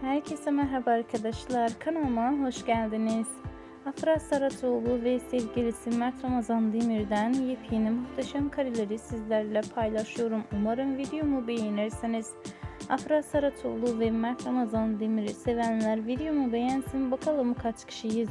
Herkese merhaba arkadaşlar. Kanalıma hoş geldiniz. Afra Saratoğlu ve sevgilisi Mert Ramazan Demir'den yepyeni muhteşem kareleri sizlerle paylaşıyorum. Umarım videomu beğenirsiniz. Afra Saratoğlu ve Mert Ramazan Demir'i sevenler videomu beğensin. Bakalım kaç kişiyiz.